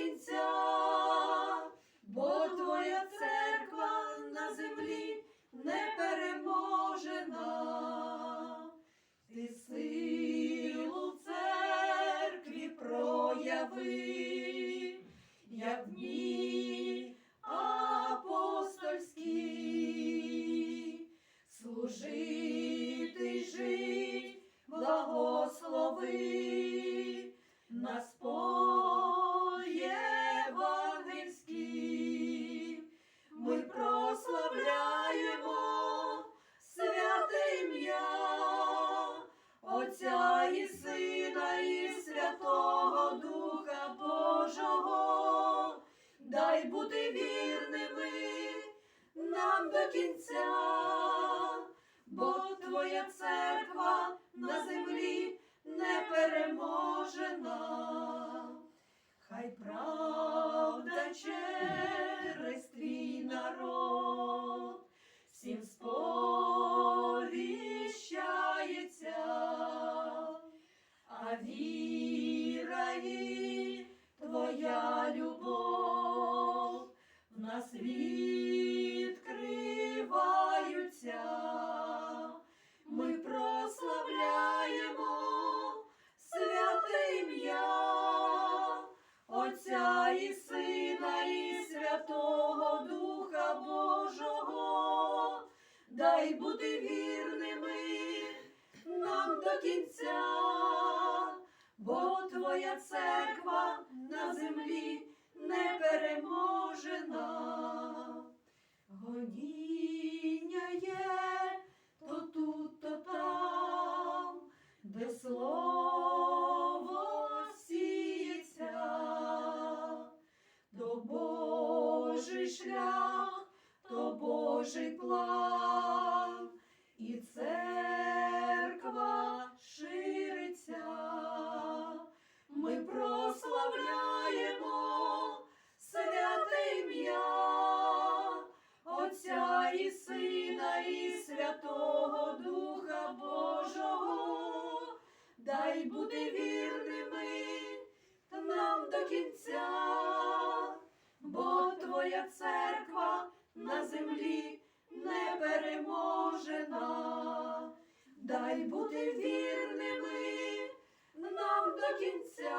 кінця, бо твоя церква на землі не переможена, ти силу церкві прояви, як дні апостольські, служити жить, благослови. Бути вірними нам до кінця, бо Твоя церква на землі не переможена. Хай правда Дай бути вірними нам до кінця, бо Твоя церква на землі не переможена. Гоніння і Сина, і Святого Духа Божого. Дай бути вірними нам до кінця, бо Твоя церква на землі непереможена. Дай бути вірними нам до кінця,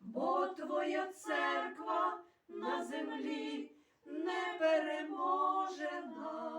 бо Твоя церква на землі непереможена.